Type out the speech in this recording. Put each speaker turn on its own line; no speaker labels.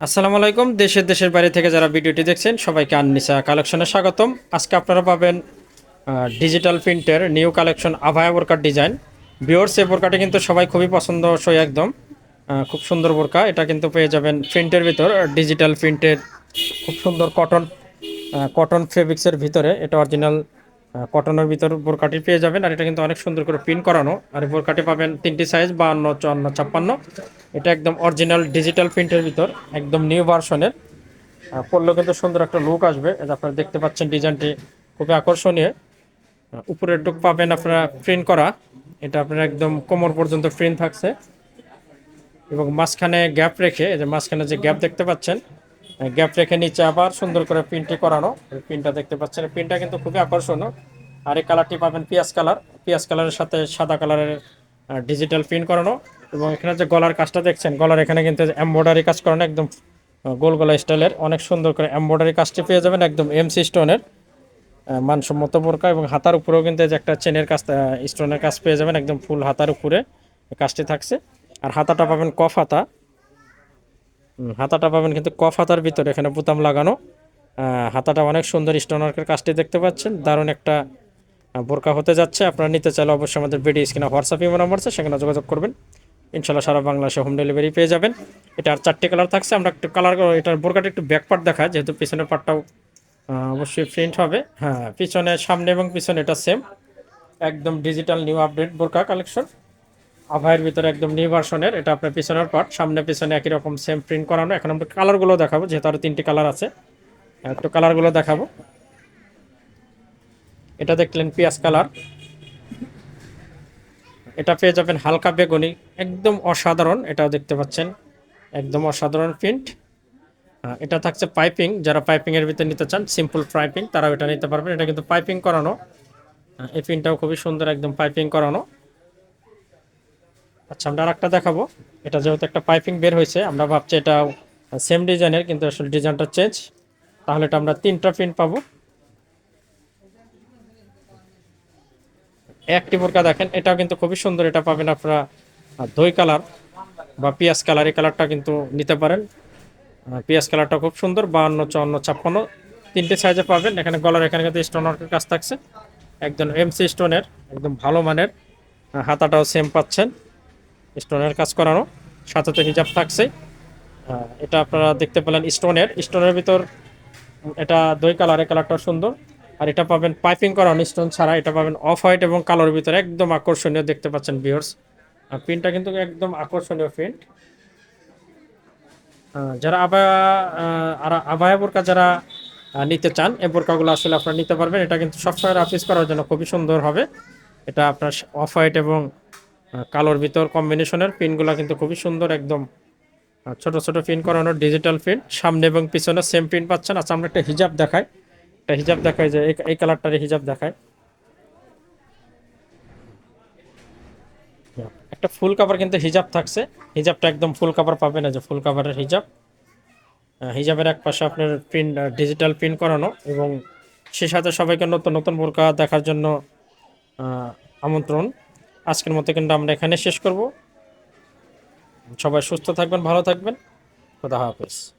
আসসালামু আলাইকুম। দেশের দেশের বাইরে থেকে যারা ভিডিওটি দেখছেন, সবাইকে আননিসা কালেকশনে স্বাগতম। আজকে আপনারা পাবেন ডিজিটাল প্রিন্টের নিউ কালেকশন আভায়া বোরকার ডিজাইন বিওর সে বোরকাটি কিন্তু সবাই খুবই পছন্দসই একদম। খুব সুন্দর বোরকা। এটা কিন্তু পেয়ে যাবেন প্রিন্টের ভিতর ডিজিটাল প্রিন্টের খুব সুন্দর কটন কটন ফেব্রিক্সের ভিতরে। এটা অরিজিনাল কটনের ভিতর বোরকাটি পেয়ে যাবেন। আর এটা কিন্তু অনেক সুন্দর করে প্রিন্ট করানো। আর বোরকাটি পাবেন তিনটি সাইজ বাহান্ন, চুয়ান্ন, ছাপ্পান্ন। এটা একদম অরিজিনাল ডিজিটাল প্রিন্টের ভিতর, একদম নিউ ভার্সনের পরলেও কিন্তু সুন্দর একটা লুক আসবে। যে আপনারা দেখতে পাচ্ছেন ডিজাইনটি খুবই আকর্ষণীয়। উপরের টুক পাবেন আপনারা প্রিন্ট করা। এটা আপনার একদম কোমর পর্যন্ত প্রিন্ট থাকছে। এবং মাঝখানে গ্যাপ রেখে যে মাঝখানে যে গ্যাপ দেখতে পাচ্ছেন গ্যাপ রেখে নিচে আবার সুন্দর করে প্রিন্টটি করানো। প্রিন্টটা দেখতে পাচ্ছেন প্রিন্টটা কিন্তু খুবই আকর্ষণীয়। আর এই কালারটি পাবেন পিয়াজ কালার পিয়াজ কালারের সাথে সাদা কালারের ডিজিটাল প্রিন্ট করানো। এবং এখানে যে গলার কাজটা দেখছেন, গলার এখানে কিন্তু এমব্রয়ডারি কাজ করানো, একদম গোল গলা স্টাইলের অনেক সুন্দর করে এমব্রয়ডারি কাজটি পেয়ে যাবেন, একদম এমসি স্টোনের মানসম্মত বোরকা এবং হাতার উপরেও কিন্তু যে একটা চেনের কাজ স্টোনের কাজ পেয়ে যাবেন, একদম ফুল হাতার উপরে কাজটি থাকছে। আর হাতাটা পাবেন কফ হাতা। হাতাটা পাবেন কিন্তু কফ হাতার ভিতরে, এখানে বোতাম লাগানো। হাতাটা অনেক সুন্দর স্টোনার্কের কাজটি দেখতে পাচ্ছেন। দারুণ একটা বোরকা হতে যাচ্ছে। আপনারা নিতে চাইলে অবশ্যই আমাদের ভিডিও স্ক্রিনে হোয়াটসঅ্যাপ ইমো নাম্বার আছে, সেখানে যোগাযোগ করবেন। ইনশাল্লাহ সারা বাংলাদেশে হোম ডেলিভারি পেয়ে যাবেন। এটা আর চারটি কালার থাকছে। আমরা একটু কালার এটার বোরকাটা একটু ব্যাক পার্ট দেখায় যেহেতু পিছনের পার্টটাও অবশ্যই প্রিন্ট হবে। হ্যাঁ পিছনে সামনে এবং পিছনে এটা সেম একদম ডিজিটাল নিউ আপডেট বোরকা কালেকশন আভাইয়ের ভিতরে একদম নিউ ভার্সনের এটা আপনার পিছনের পার্ট সামনে পিছনে একই রকম সেম প্রিন্ট করানো। এখন আমরা কালারগুলো দেখাবো, যেহেতু আরও তিনটি কালার আছে। একটু কালারগুলো দেখাবো। এটা দেখলেন পিয়াজ কালার এটা পেয়ে যাবেন হালকা বেগুনি, একদম অসাধারণ, এটাও দেখতে পাচ্ছেন। একদম অসাধারণ প্রিন্ট এটা থাকছে পাইপিং যারা পাইপিং এর ভিতরে নিতে চান সিম্পল পাইপিং তারাও এটা নিতে পারবেন। এটা কিন্তু পাইপিং করানো। এই প্রিন্টটাও খুবই সুন্দর, একদম পাইপিং করানো। আচ্ছা আমরা আরেকটা দেখাবো। এটা যেহেতু একটা পাইপিং বের হয়েছে, আমরা ভাবছি এটা সেম ডিজাইনের কিন্তু আসলে ডিজাইনটা চেঞ্জ তাহলে এটা আমরা তিনটা প্রিন্ট পাবো। একটি বোরকা দেখেন, এটাও কিন্তু খুবই সুন্দর, এটা পাবেন আপনারা দই কালার বা পিঁয়াজ কালার, এই কালারটা কিন্তু নিতে পারেন। পিঁয়াজ কালারটা খুব সুন্দর, বাহান্ন, চুয়ান্ন, ছাপ্পান্ন। তিনটে সাইজে পাবেন, এখানে গলার, এখানে কিন্তু স্টোনার কাজ থাকছে। একদম এমসি স্টোনের একদম ভালো মানের, হাতাটাও সেম পাচ্ছেন। স্টোনের কাজ করানো সাথে হিজাব থাকছে। এটা আপনারা দেখতে পেলেন স্টোনের। স্টোনের ভিতর এটা দই কালার কালারটা সুন্দর। আর এটা পাবেন পাইপিং করানো স্টোন ছাড়া। এটা পাবেন অফ হোয়াইট এবং কালোর ভিতরে একদম আকর্ষণীয় দেখতে পাচ্ছেন বিয়ার্স আর প্রিন্টটা কিন্তু একদম আকর্ষণীয় প্রিন্ট। যারা আহ, আর বোরকা যারা নিতে চান এই বোরকাগুলো আসলে আপনারা নিতে পারবেন। এটা কিন্তু সবসময় অফিস করার জন্য খুবই সুন্দর হবে। এটা আপনার অফ হোয়াইট এবং কালোর ভিতর কম্বিনেশনের পিনগুলো কিন্তু খুবই সুন্দর একদম। ছোট ছোট পিন করানো ডিজিটাল পিন সামনে এবং পিছনে সেম পিন পাচ্ছেন। আচ্ছা আমরা একটা হিজাব দেখাই। একটা হিজাব দেখাই যে এই- কালারটার হিজাব দেখায় একটা ফুল কাভার কিন্তু হিজাব থাকছে। হিজাবটা একদম ফুল কাভার পাবেন না যে ফুল কাভারের হিজাব। হিজাবের এক পাশে আপনার প্রিন্ট ডিজিটাল প্রিন্ট করানো এবং সে সাথে সবাইকে নতুন নতুন বোরকা দেখার জন্য আমন্ত্রণ। আজকের মতো কিন্তু আমরা এখানে শেষ করব। সবাই সুস্থ থাকবেন ভালো থাকবেন। খোদা হাফেজ।